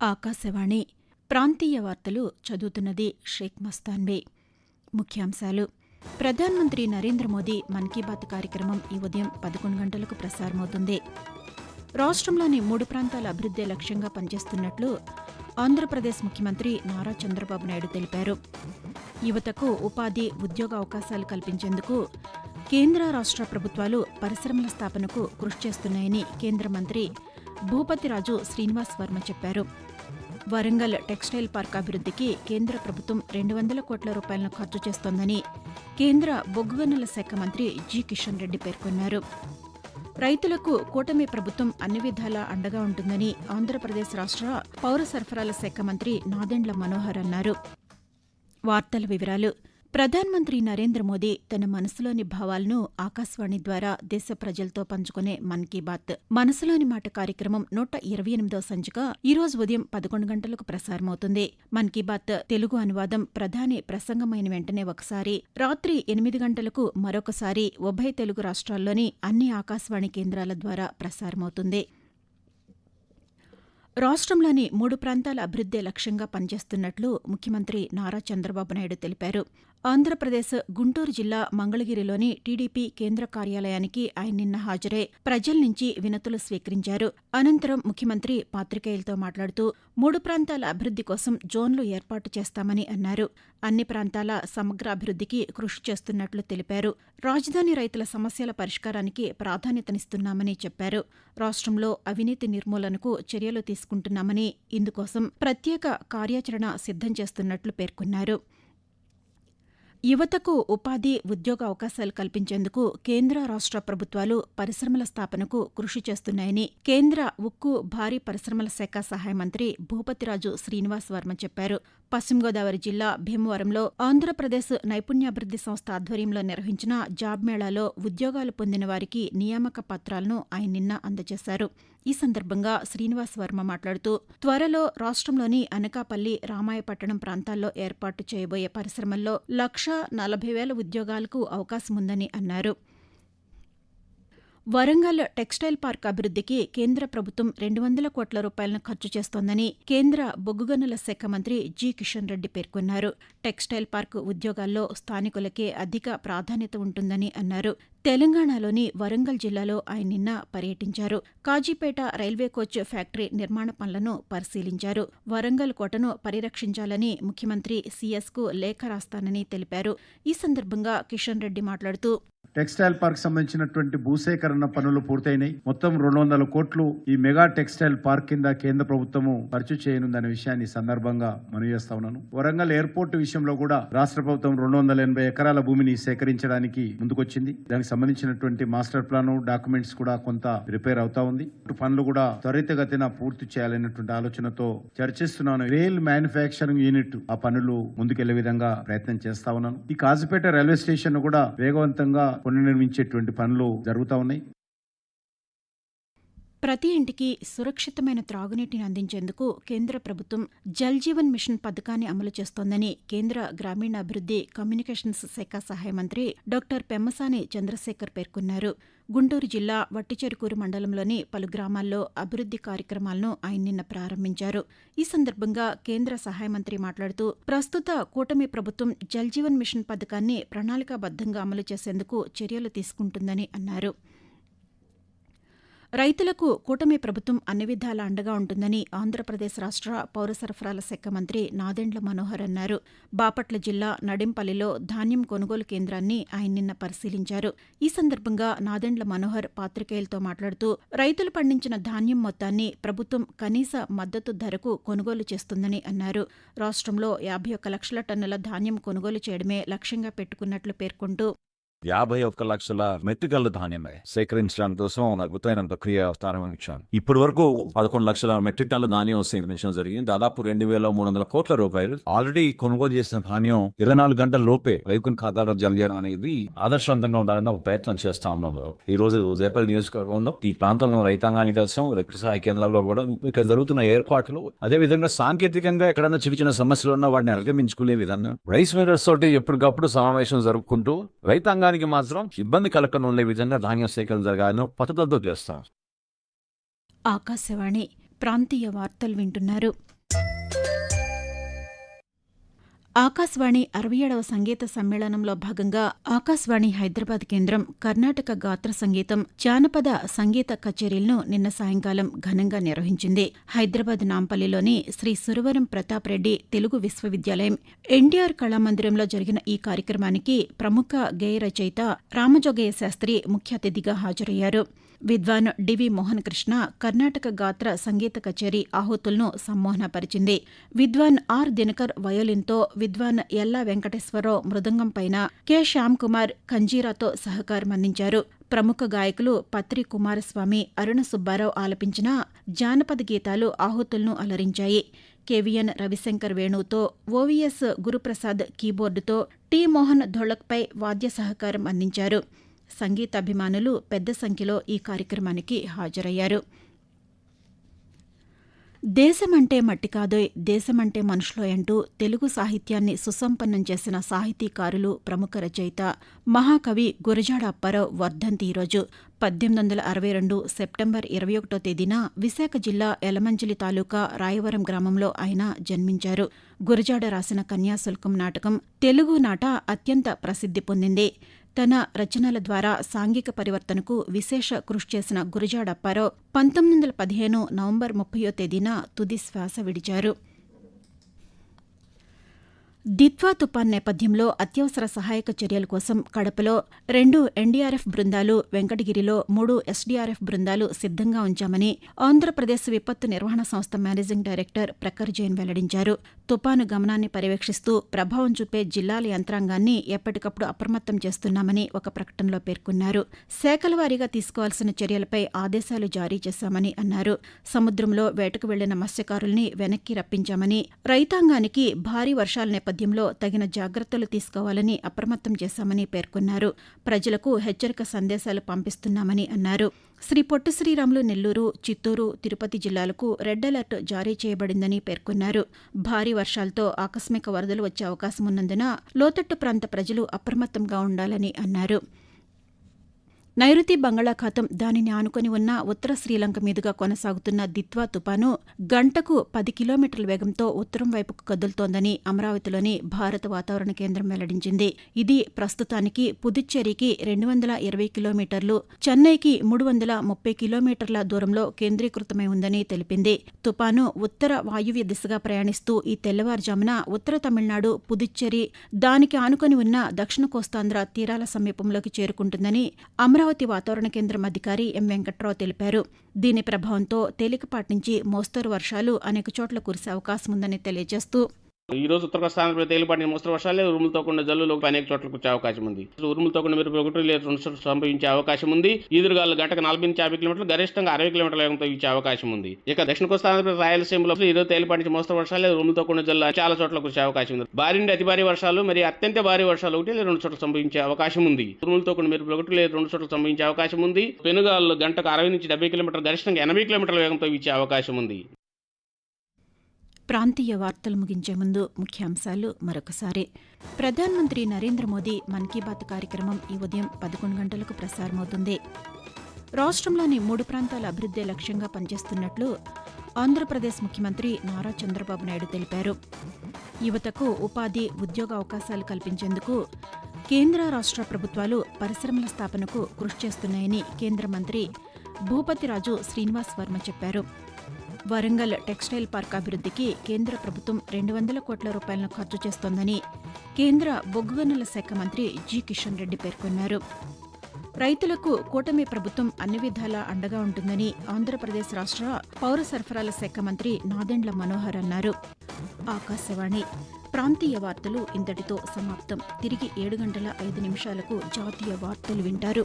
ఆకాశవాణి ప్రాంతీయ వార్తలు చదువుతున్నది షేక్ మస్తాన్బే. ముఖ్యాంశాలు. ప్రధానమంత్రి నరేంద్ర మోదీ మన్ కీ బాత్ కార్యక్రమం ఈ ఉదయం పదకొండు గంటలకు ప్రసారమవుతుంది. రాష్ట్రంలోని మూడు ప్రాంతాల అభివృద్దే లక్ష్యంగా పనిచేస్తున్నట్లు ఆంధ్రప్రదేశ్ ముఖ్యమంత్రి నారా చంద్రబాబు నాయుడు తెలిపారు. యువతకు ఉపాధి ఉద్యోగ అవకాశాలు కల్పించేందుకు కేంద్ర రాష్ట్ర ప్రభుత్వాలు పరిశ్రమల స్థాపనకు కృషి చేస్తున్నాయని కేంద్ర మంత్రి భూపతిరాజు శ్రీనివాస్ వర్మ చెప్పారు. వరంగల్ టెక్స్టైల్ పార్క్ అభివృద్ధికి కేంద్ర ప్రభుత్వం రెండు వందల కోట్ల రూపాయలను ఖర్చు చేస్తోందని కేంద్ర బొగ్గుగనుల శాఖ మంత్రి జి కిషన్ రెడ్డి పేర్కొన్నారు. రైతులకు కూటమి ప్రభుత్వం అన్ని విధాలా అండగా ఉంటుందని ఆంధ్రప్రదేశ్ రాష్ట్ర పౌర సరఫరాల శాఖ మంత్రి నాదెండ్ల మనోహర్ అన్నారు. వార్తల వివరాలు. ప్రధానమంత్రి నరేంద్ర మోదీ తన మనసులోని భావాలను ఆకాశవాణి ద్వారా దేశ ప్రజలతో పంచుకునే మన్ కీ బాత్. మనసులోని మాట కార్యక్రమం నూట ఇరవై ఎనిమిదవ సంచిక ఈరోజు ఉదయం పదకొండు గంటలకు ప్రసారమవుతుంది. మన్ కీ బాత్ తెలుగు అనువాదం ప్రధాని ప్రసంగమైన వెంటనే ఒకసారి రాత్రి ఎనిమిది గంటలకు మరొకసారి ఉభయ తెలుగు రాష్ట్రాల్లోని అన్ని ఆకాశవాణి కేంద్రాల ద్వారా ప్రసారమవుతుంది. రాష్ట్రంలోని మూడు ప్రాంతాల అభివృద్దే లక్ష్యంగా పనిచేస్తున్నట్లు ముఖ్యమంత్రి నారా చంద్రబాబు నాయుడు తెలిపారు. ఆంధ్రప్రదేశ్ గుంటూరు జిల్లా మంగళగిరిలోని టీడీపీ కేంద్ర కార్యాలయానికి ఆయన నిన్న హాజరై ప్రజల నుంచి వినతులు స్వీకరించారు. అనంతరం ముఖ్యమంత్రి పాత్రికేయులతో మాట్లాడుతూ మూడు ప్రాంతాల అభివృద్ది కోసం జోన్లు ఏర్పాటు చేస్తామని అన్నారు. అన్ని ప్రాంతాల సమగ్ర అభివృద్దికి కృషి చేస్తున్నట్లు తెలిపారు. రాజధాని రైతుల సమస్యల పరిష్కారానికి ప్రాధాన్యతనిస్తున్నామని చెప్పారు. రాష్ట్రంలో అవినీతి నిర్మూలనకు చర్యలు తీసుకుంటున్నామని ఇందుకోసం ప్రత్యేక కార్యాచరణ సిద్ధం చేస్తున్నట్లు పేర్కొన్నారు. యువతకు ఉపాధి ఉద్యోగ అవకాశాలు కల్పించేందుకు కేంద్ర రాష్ట్ర ప్రభుత్వాలు పరిశ్రమల స్థాపనకు కృషి చేస్తున్నాయని కేంద్ర ఉక్కు భారీ పరిశ్రమల శాఖ సహాయ మంత్రి భూపతిరాజు శ్రీనివాస్ వర్మ చెప్పారు. పశ్చిమ గోదావరి జిల్లా భీమవరంలో ఆంధ్రప్రదేశ్ నైపుణ్యాభివృద్ది సంస్థ ఆధ్వర్యంలో నిర్వహించిన జాబ్ మేళాలో ఉద్యోగాలు పొందిన వారికి నియామక పత్రాలను ఆయన నిన్న అందజేశారు. ఈ సందర్భంగా శ్రీనివాస్ వర్మ మాట్లాడుతూ త్వరలో రాష్ట్రంలోని అనకాపల్లి రామాయపట్టణం ప్రాంతాల్లో ఏర్పాటు చేయబోయే పరిశ్రమల్లో లక్ష నలభై వేల ఉద్యోగాలకు అవకాశముందని అన్నారు. వరంగల్ టెక్స్టైల్ పార్క్ అభివృద్ధికి కేంద్ర ప్రభుత్వం రెండు వందల కోట్ల రూపాయలను ఖర్చు చేస్తోందని కేంద్ర బొగ్గుగనుల శాఖ మంత్రి జి కిషన్ రెడ్డి పేర్కొన్నారు. టెక్స్టైల్ పార్క్ ఉద్యోగాల్లో స్థానికులకే అధిక ప్రాధాన్యత ఉంటుందని అన్నారు. తెలంగాణలోని వరంగల్ జిల్లాలో ఆయన నిన్న పర్యటించారు. కాజీపేట రైల్వే కోచ్ ఫ్యాక్టరీ నిర్మాణ పనులను పరిశీలించారు. వరంగల్ కోటను పరిరక్షించాలని ముఖ్యమంత్రి సీఎస్కు లేఖ రాస్తానని తెలిపారు. ఈ సందర్భంగా కిషన్ రెడ్డి మాట్లాడుతూ టెక్స్టైల్ పార్క్ సంబంధించినటువంటి భూసేకరణ పనులు పూర్తయినాయి. మొత్తం రెండు వందల కోట్లు ఈ మెగా టెక్స్టైల్ పార్క్ కింద కేంద్ర ప్రభుత్వము ఖర్చు చేయనుందనే విషయాన్ని సందర్భంగా మనవి చేస్తా ఉన్నాను. వరంగల్ ఎయిర్పోర్ట్ విషయంలో కూడా రాష్ట్ర ప్రభుత్వం రెండు వందల ఎనభై ఎకరాల భూమిని సేకరించడానికి ముందుకొచ్చింది. దానికి సంబంధించినటువంటి మాస్టర్ ప్లాన్ డాక్యుమెంట్స్ కూడా కొంత రిపేర్ అవుతా ఉంది. పనులు కూడా త్వరితగతిన పూర్తి చేయాలనేటువంటి ఆలోచనతో చర్చిస్తున్నాను. రైల్ మ్యానుఫ్యాక్చరింగ్ యూనిట్ ఆ పనులు ముందుకెళ్ళే విధంగా ప్రయత్నం చేస్తా ఉన్నాను. ఈ కాజుపేట రైల్వే స్టేషన్ కూడా వేగవంతంగా పునర్నిర్మించేటువంటి పనులు జరుగుతూ ఉన్నాయి. ప్రతి ఇంటికి సురక్షితమైన త్రాగునీటిని అందించేందుకు కేంద్ర ప్రభుత్వం జల్ జీవన్ మిషన్ పథకాన్ని అమలు చేస్తోందని కేంద్ర గ్రామీణాభివృద్ది కమ్యూనికేషన్స్ శాఖ సహాయ మంత్రి డాక్టర్ పెమ్మసాని చంద్రశేఖర్ పేర్కొన్నారు. గుంటూరు జిల్లా వట్టిచెరుకూరు మండలంలోని పలు గ్రామాల్లో అభివృద్ది కార్యక్రమాలను ఆయన నిన్న ప్రారంభించారు. ఈ సందర్భంగా కేంద్ర సహాయ మంత్రి మాట్లాడుతూ ప్రస్తుత కూటమి ప్రభుత్వం జల్ జీవన్ మిషన్ పథకాన్ని ప్రణాళికాబద్దంగా అమలు చేసేందుకు చర్యలు తీసుకుంటుందని అన్నారు. రైతులకు కూటమి ప్రభుత్వం అన్ని విధాల అండగా ఉంటుందని ఆంధ్రప్రదేశ్ రాష్ట్ర పౌర సరఫరాల శాఖ మంత్రి నాదెండ్ల మనోహర్ అన్నారు. బాపట్ల జిల్లా నడింపల్లిలో ధాన్యం కొనుగోలు కేంద్రాన్ని ఆయన నిన్న పరిశీలించారు. ఈ సందర్భంగా నాదెండ్ల మనోహర్ పాతికేయులతో మాట్లాడుతూ రైతులు పండించిన ధాన్యం మొత్తాన్ని ప్రభుత్వం కనీస మద్దతు ధరకు కొనుగోలు చేస్తుందని అన్నారు. రాష్ట్రంలో యాభై ఒక్క లక్షల టన్నుల ధాన్యం కొనుగోలు చేయడమే లక్ష్యంగా పెట్టుకున్నట్లు పేర్కొంటూ యాభై ఒక్క లక్షల మెట్రిక్ ధాన్యమే సేకరించడం కోసం అద్భుతమైన ప్రక్రియ ప్రారంభించాను ఇప్పటి వరకు పదకొండు లక్షల మెట్రిక్ టన్ల ధాన్యం సేకరించడం జరిగింది. దాదాపు రెండు వేల మూడు వందల కోట్ల రూపాయలు. ఆల్రెడీ కొనుగోలు చేసిన ధాన్యం ఇరవై నాలుగు గంటల లోపే రైతుల ఖాతాలో జమ అనేది ఆదర్శవంతంగా ఉండాలని ఒక ప్రయత్నం చేస్తా ఉన్నాం ఈ రోజు జేపల్లి నియోజకవర్గంలో ఈ ప్రాంతంలో రైతాంగానికి కోసం రైతు సహాయ కేంద్రాల్లో కూడా ఇక్కడ జరుగుతున్న ఏర్పాట్లు అదే విధంగా సాంకేతికంగా ఎక్కడైనా చిన్న చిన్న సమస్యలు ఉన్నా వాటిని అధిగమించుకునే విధంగా రైస్ మిల్లర్స్ తోటి ఎప్పటికప్పుడు సమావేశం జరుపుకుంటూ రైతాంగానికి మాత్రం ఇబ్బంది కలగకుండా ఉండే విధంగా ధాన్యం సేకరణ జరగాలని పద్ధతులతో చేస్తాం ఆకాశవాణి ప్రాంతీయ వార్తలు వింటున్నారు. ఆకాశవాణి అరవై ఏడవ సంగీత సమ్మేళనంలో భాగంగా ఆకాశవాణి హైదరాబాద్ కేంద్రం కర్ణాటక గాత్ర సంగీతం జానపద సంగీత కచేరీలను నిన్న సాయంకాలం ఘనంగా నిర్వహించింది. హైదరాబాద్ నాంపల్లిలోని శ్రీ సురవరం ప్రతాప్ రెడ్డి తెలుగు విశ్వవిద్యాలయం ఎన్టీఆర్ కళామందిరంలో జరిగిన ఈ కార్యక్రమానికి ప్రముఖ గేయ రచయిత రామజోగయ్య శాస్త్రి ముఖ్య అతిథిగా హాజరయ్యారు. విద్వాన్ డివి మోహన్ కృష్ణ కర్ణాటక గాత్ర సంగీత కచేరీ ఆహుతులను సమ్మోహనపరిచింది. విద్వాన్ ఆర్ దినకర్ వయోలిన్తో విద్వాన్ ఎల్లా వెంకటేశ్వరరావు మృదంగం పైన కె. శ్యామ్ కుమార్ కంజీరాతో సహకారం అందించారు ప్రముఖ గాయకులు పత్రి కుమారస్వామి అరుణ సుబ్బారావు ఆలపించిన జానపద గీతాలు ఆహుతులను అలరించాయి. కెవిఎన్ రవిశంకర్ వేణుతో ఓవీఎస్ గురుప్రసాద్ కీబోర్డుతో టి మోహన్ ధొళక్పై వాద్య సహకారం అందించారు. సంగీతాభిమానులు పెద్ద సంఖ్యలో ఈ కార్యక్రమానికి హాజరయ్యారు. దేశమంటే మట్టి కాదోయ్ దేశమంటే మనుషులోయ్ అంటూ తెలుగు సాహిత్యాన్ని సుసంపన్నం చేసిన సాహితీకారులు ప్రముఖ రచయిత మహాకవి గురజాడ అప్పారావు వర్ధంతి ఈరోజు పద్దెనిమిది వందల అరవై రెండు సెప్టెంబర్ ఇరవై ఒకటో తేదీన విశాఖ జిల్లా ఎలమంచిలి తాలూకా రాయవరం గ్రామంలో ఆయన జన్మించారు. గురజాడ రాసిన కన్యాశుల్కం నాటకం తెలుగు నాట అత్యంత ప్రసిద్ధి పొందింది. తన రచనల ద్వారా సాంఘిక పరివర్తనకు విశేష కృషి చేసిన గురజాడప్పారావు పంతొమ్మిది వందల పదిహేను నవంబర్ ముప్పయో తేదీన తుది శ్వాస విడిచారు. దిత్వా తుపాన్ నేపథ్యంలో అత్యవసర సహాయక చర్యల కోసం కడపలో రెండు ఎన్డీఆర్ఎఫ్ బృందాలు వెంకటగిరిలో మూడు ఎస్డీఆర్ఎఫ్ బృందాలు సిద్ధంగా ఉంచామని ఆంధ్రప్రదేశ్ విపత్తు నిర్వహణ సంస్థ మేనేజింగ్ డైరెక్టర్ ప్రఖర్ జైన్ వెల్లడించారు. తుపాను గమనాన్ని పర్యవేక్షిస్తూ ప్రభావం చూపే జిల్లాల యంత్రాంగాన్ని ఎప్పటికప్పుడు అప్రమత్తం చేస్తున్నామని ఒక ప్రకటనలో పేర్కొన్నారు. శాఖల వారీగా తీసుకోవాల్సిన చర్యలపై ఆదేశాలు జారీ చేశామని అన్నారు. సముద్రంలో వేటకు వెళ్ళిన మత్స్యకారుల్ని వెనక్కి రప్పించామని రైతాంగానికి భారీ వర్షాల నేపథ్యంలో తగిన జాగ్రత్తలు తీసుకోవాలని అప్రమత్తం చేశామని పేర్కొన్నారు. ప్రజలకు హెచ్చరిక సందేశాలు పంపిస్తున్నామని అన్నారు. శ్రీ పొట్టి శ్రీరాములు నెల్లూరు చిత్తూరు తిరుపతి జిల్లాలకు రెడ్ అలర్ట్ జారీ చేయబడిందని పేర్కొన్నారు. భారీ వర్షాలతో ఆకస్మిక వరదలు వచ్చే అవకాశం ఉన్నందున లోతట్టు ప్రాంత ప్రజలు అప్రమత్తంగా ఉండాలని అన్నారు. నైరుతి బంగాళాఖాతం దానిని ఆనుకొని ఉన్న ఉత్తర శ్రీలంక మీదుగా కొనసాగుతున్న దిత్వా తుపాను గంటకు పది కిలోమీటర్ల వేగంతో ఉత్తరం వైపుకు కదులుతోందని అమరావతిలోని భారత వాతావరణ కేంద్రం వెల్లడించింది. ఇది ప్రస్తుతానికి పుదుచ్చేరికి రెండు వందల ఇరవై కిలోమీటర్లు చెన్నైకి మూడు వందల ముప్పై కిలోమీటర్ల దూరంలో కేంద్రీకృతమై ఉందని తెలిపింది. తుపాను ఉత్తర వాయువ్య దిశగా ప్రయాణిస్తూ ఈ తెల్లవారుజామున ఉత్తర తమిళనాడు పుదుచ్చేరి దానికి ఆనుకొని ఉన్న దక్షిణ కోస్తాంధ్ర తీరాల సమీపంలోకి చేరుకుంటుందని అమరావతి వాతావరణ కేంద్రం అధికారి ఎం వెంకట్రావు తెలిపారు. దీని ప్రభావంతో తేలికపాటి నుంచి మోస్తరు వర్షాలు అనేక చోట్ల కురిసే అవకాశం ఉందని తెలియజేస్తూ ఈ రోజు ఉత్తర కోస్తాంధ్రప్రదేశ్ తేలిపాటి మోస్తరు వర్షాలే ఉరుములతో కూడిన జల్లులు అనేక చోట్ల వచ్చే అవకాశం ఉంది. ఉరుములతో కూడిన మీరు ఒకటి లేదా రెండు చోట్ల సంభవించే అవకాశం ఉంది. ఈదురుగాలు గంటకు నలభై నుంచి యాభై కిలోమీటర్లు గరిష్టంగా అరవై కిలోమీటర్ల వేగంతో ఇచ్చే అవకాశం ఉంది. ఇక దక్షిణ కోస్తాంధ్రప్రదేశ్ రాయలసీమలో ఈ రోజు తేలిపాటి మోస్తరు వర్షాలే ఉరుములతో కూడిన జల్లు చాలా చోట్ల కురిసే అవకాశం ఉంది. భారీ నుండి అతి భారీ వర్షాలు మరి అత్యంత భారీ వర్షాలు ఒకటి లేదా రెండు చోట్ల సంభవించే అవకాశం ఉంది. ఉరుములతో కూడిన మీరు ఒకటి లేదా రెండు చోట్ల సంభవించే అవకాశం ఉంది. పెనుగాలు గంటకు అరవై నుంచి డెబ్బై కిలోమీటర్లు గరిష్టంగా ఎనభై కిలోమీటర్ల వేగంతో ఇచ్చే అవకాశం ఉంది. ప్రాంతీయ వార్తలు ముగించే ముందు ముఖ్యాంశాలు మరొకసారి. ప్రధానమంత్రి నరేంద్ర మోదీ మన్ కీ బాత్ కార్యక్రమం ఈ ఉదయం పదకొండు గంటలకు ప్రసారమవుతుంది. రాష్ట్రంలోని మూడు ప్రాంతాల అభివృద్ధి లక్ష్యంగా పనిచేస్తున్నట్లు ఆంధ్రప్రదేశ్ ముఖ్యమంత్రి నారా చంద్రబాబు నాయుడు తెలిపారు. యువతకు ఉపాధి ఉద్యోగ అవకాశాలు కల్పించేందుకు కేంద్ర రాష్ట్ర ప్రభుత్వాలు పరిశ్రమల స్థాపనకు కృషి చేస్తున్నాయని కేంద్ర మంత్రి భూపతిరాజు శ్రీనివాస్ వర్మ చెప్పారు. వరంగల్ టెక్స్టైల్ పార్క్ అభివృద్ధికి కేంద్ర ప్రభుత్వం రెండు వందల కోట్ల రూపాయలను ఖర్చు చేస్తోందని కేంద్ర బొగ్గు గనుల శాఖ మంత్రి జి కిషన్ రెడ్డి పేర్కొన్నారు. రైతులకు కూటమి ప్రభుత్వం అన్ని విధాలా అండగా ఉంటుందని ఆంధ్రప్రదేశ్ రాష్ట్ర పౌర సరఫరాల శాఖ మంత్రి నాదెండ్ల మనోహర్ అన్నారు. ఆకాశవాణి ప్రాంతీయ వార్తలు ఇంతటితో సమాప్తం. తిరిగి ఏడు గంటల ఐదు నిమిషాలకు జాతీయ వార్తలు వింటారు.